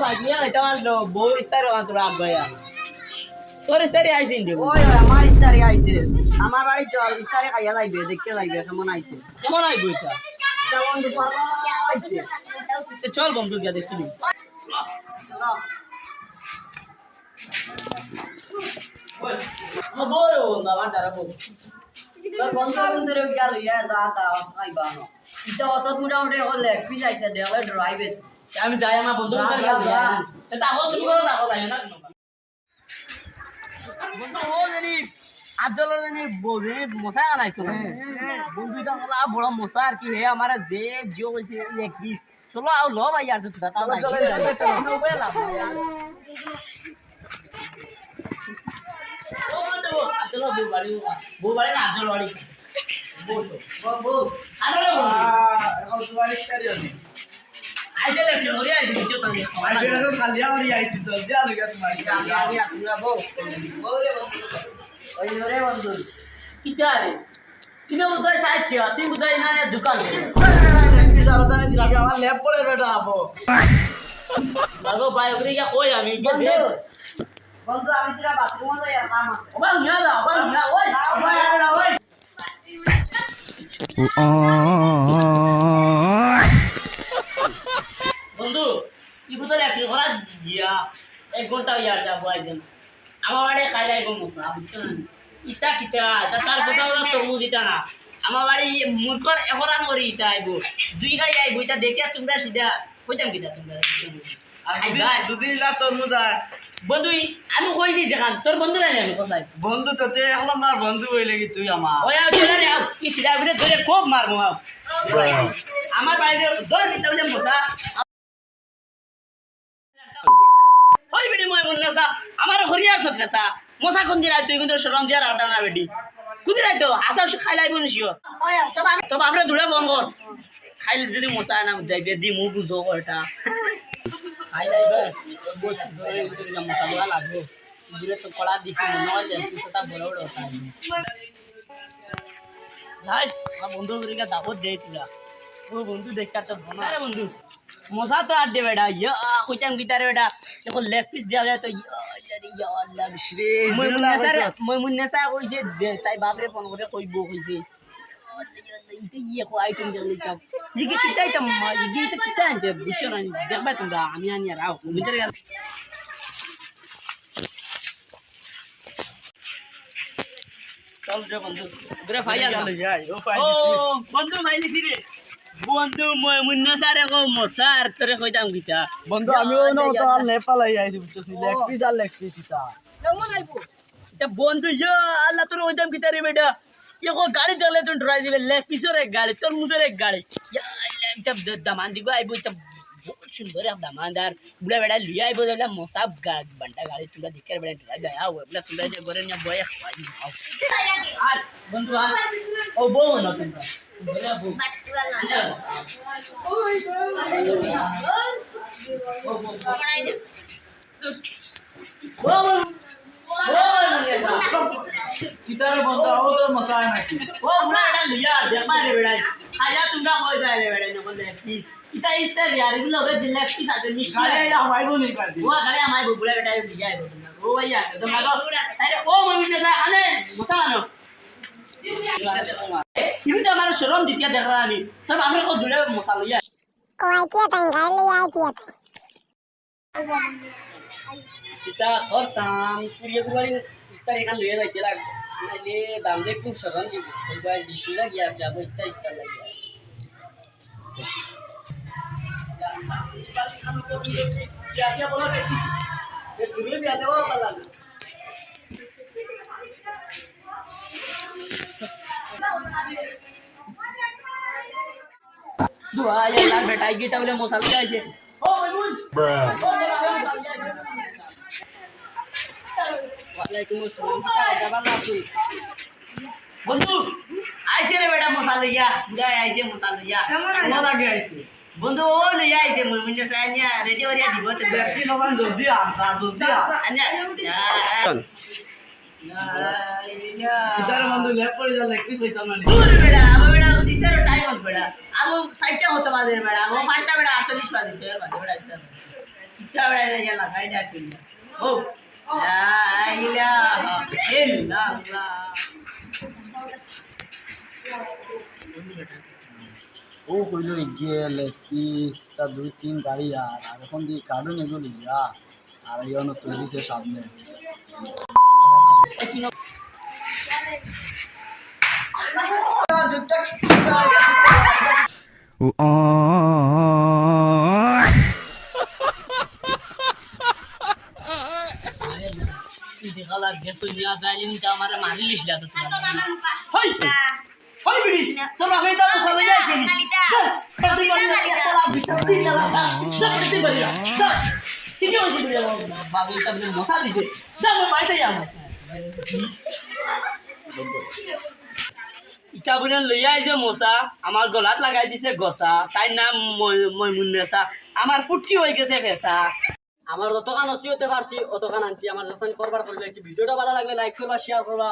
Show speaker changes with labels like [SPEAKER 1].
[SPEAKER 1] আসলো বউ ইস্তারে তোর আগ্রহ তোর ইস্তারে আইসিন দেব
[SPEAKER 2] ওই আমার ইস্তারে আইছে আমার বাড়ি চল ইস্তারে খাইয়া যাইবে দেখতে যাইবে কেমন আইছে
[SPEAKER 1] কেমন আই বইটা
[SPEAKER 2] কেমন দুপার আইছে
[SPEAKER 1] চল বন্ধু গিয়া দেখি
[SPEAKER 2] চলো।
[SPEAKER 1] বড় বন্ধু আমার দ্বারা বল
[SPEAKER 2] তোর বন্ধু বন্ধুরে গিয়া লইয়া যা তা খাইবা ন ইটা অত মোটামুটি হলে পিস আইছে দেখলে ড্রাইভে
[SPEAKER 1] আমি যাই আমার বন্ধু। তাহলে তুমি করো তাহলে যাই না বন্ধু ও জানি আব্দুল জানি বউরে মশা আনাইতো বন্ধু এটা হলো বড় মশা আর কি হে আমার যে জিও হইছে এক পিস চলো আও লো ভাই আর চলো
[SPEAKER 2] চলো, চলো, চলো, চলো।
[SPEAKER 1] ও বন্ধু আব্দুল বউ বাড়ি বউ বাড়ি না আব্দুল বাড়ি। বসো
[SPEAKER 2] বাবু
[SPEAKER 1] আরে রে
[SPEAKER 3] এখন তোমার ইস্তারি
[SPEAKER 1] দোকান
[SPEAKER 3] আমার ল্যাব পড়ে বেটা আপো
[SPEAKER 1] লাগো ভাই ওরে ইয়া কই আমি গেছে
[SPEAKER 2] বন্ধু আমি তোরা বাথরুমে যাই আর কাম আছে
[SPEAKER 1] ওবা নিয়া দা ওবা নিয়া ওই
[SPEAKER 3] বেটা ওই
[SPEAKER 1] বন্ধু বুঝলে একটু ঘোরা দিয়া এক ঘণ্টা ইয়ার যাব আইছেন। আমার বাড়ি খাই যাইব মশা বুঝছ না ইটা কিতা তা তার কথা কথা তরমুজ ইটা না। আমার বাড়ি মূর্খর এফরান করি ইটা আইব। দুই গাড়ি আইব ইটা দেখিয়া তোমরা সিধা কইতাম কিতা তোমরা?
[SPEAKER 3] আর
[SPEAKER 1] গাই।
[SPEAKER 3] না
[SPEAKER 1] বন্ধু আমি কইছি দেখান? তোর বন্ধু নাই আমি কোথায়
[SPEAKER 3] বন্ধু তো তে এখন আমার বন্ধু হইলে কি তুই আমার।
[SPEAKER 1] ওই আও চলে রে আও। কি সিধা করে ধরে খুব মারবো আমার বাড়িতে দিতে বলে মশা ওই আমার হরিয়ার মশা কোন দিন তুই কিন্তু সরম দিয়ার আটা না কোন দিন তো আসা খাইলাই বনিসিও তবে আমরা দূরে বন্ধ কর খাইলে যদি মশা না যাইবে দি মু বুঝো এটা খাইলাই বস মশা গুলা লাগবে দূরে তো কড়া দিছি মনে হয় যে পিছটা বড় বড় ওটা ভাই আমার বন্ধু দাবত দিয়ে তুলা ও বন্ধু দেখা তো বন্ধু। মশা তো আর দে বেটা ইয়া কইতাম গিটারে বেটা এখন লেগ পিস দেওয়া যায় তো মই মুন্নাসার মই কইছে। তাই বাপরে ফোন করে কইব কইছে। ইতে ইয়ে আমি আনি আর চল রে বন্ধু
[SPEAKER 3] ও
[SPEAKER 1] বন্ধু ভাই রে। বন্ধু মই মুন্নাসারে কো মশার তোরে কইতাম কিতা
[SPEAKER 3] বন্ধু আমিও না তো আর নেপালাই আইছি বুঝছিস লেগ পিস আর লেগ পিস ইটা।
[SPEAKER 1] এটা বন্ধু ইয়া আল্লাহ তোর ওইদাম কি তারি বেটা। ইয়ে গাড়ি দেখলে তুই ড্রাই দিবে লেগ পিসের এক গাড়ি তোর মুদের এক গাড়ি। ইয়া আল্লাহ এটা দ- দামান দিব আইব এটা বহুত সুন্দর এক দামানদার বুড়া বেটা লিয়ে আইব এটা মশা গা- বান্ডা গাড়ি তোমরা দেখে বেটা ড্রাই দেয় আও বলে তোমরা যে ঘরে নিয়ে বয়ে খাওয়াই আও। আর বন্ধু আর ও বউ না তোমরা ঘরে বউ আচ্ছা। ও বউ। বউ, বউ। বউ, মুন্নেসা।
[SPEAKER 3] কিতারে বন্ধু আও তো মশাই নাকি
[SPEAKER 1] ও বুড়া এটা লিয়া দেখবা রে বেড়া খাইয়া তোমরা কই যায় রে বেড়া নকল দে প্লিজ ইতা ইস্তা রিয়া রে গুলো যে লেগ পিস আছে মিষ্টি
[SPEAKER 3] গাড়ি
[SPEAKER 1] আছে
[SPEAKER 3] আইয়া হইবো নি পাদি
[SPEAKER 1] ও গাড়ি আমাই বুড়া বেটা লিয়া আইবো তোমরা ও ভাইয়া তো মাগো আরে ও মমি নেসা আনে মশা আনো ইবি তো আমার শরম দিতিয়া দেখা আমি তবে আমরা কো দুলে মশা লইয়া
[SPEAKER 4] Kuwaitia tangali ya kiat.
[SPEAKER 1] ইতা করতাম চুরিয়ে গুড়ি ইস্তার এখান লইয়া যাইতে লাগ নাইলে দাম দিয়ে দুয়া ইয়ার বেটাই গিয়ে বলে মশাল যাইছে ও মইমুন ওয়ালাইকুম আসসালাম। যাবার না তুই? বন্ধু আইছে রে বেটা মশাল লইয়া বুড়া আইছে মশাল লইয়া
[SPEAKER 3] কেমন লাগে আইছে।
[SPEAKER 1] বন্ধু ও লইয়া আইছে মই মুন্যা সাইনিয়া রেডি হইয়া দিব তো
[SPEAKER 3] ব্যক্তি নবান জলদি আনসা জলদি আ
[SPEAKER 1] আনিয়া।
[SPEAKER 3] বন্ধু যা
[SPEAKER 1] দূর আমার দিস্তার টাইম আমো সাইটটা হতে আমো পাঁচটা বেটা 48 বাজে তোর বাজে বেটা ইস্তার ইটা বেড়াই না গেলা খাই না তুই ও লা ইলাহা ইল্লাল্লাহ
[SPEAKER 3] ও হইল গিয়ে লেগ পিস তার দুই তিন গাড়ি আর এখন দিয়ে কার্টুন এগুলো আর ইয়নো তৈরি সামনে।
[SPEAKER 1] বাবা মশা দিছে যাব বাইতে যাব ইটা বলে লইয়া আইছে মশা আমার গলাত লাগাই দিছে গসা তাই নাম ময়মুন্নেসা আমার ফুটকি হয়ে গেছে ফেসা আমার যতখান অসি হতে পারছি অতখান আনছি আমার যখন করবার করবে ভিডিওটা ভালো লাগলে লাইক করবা শেয়ার করবা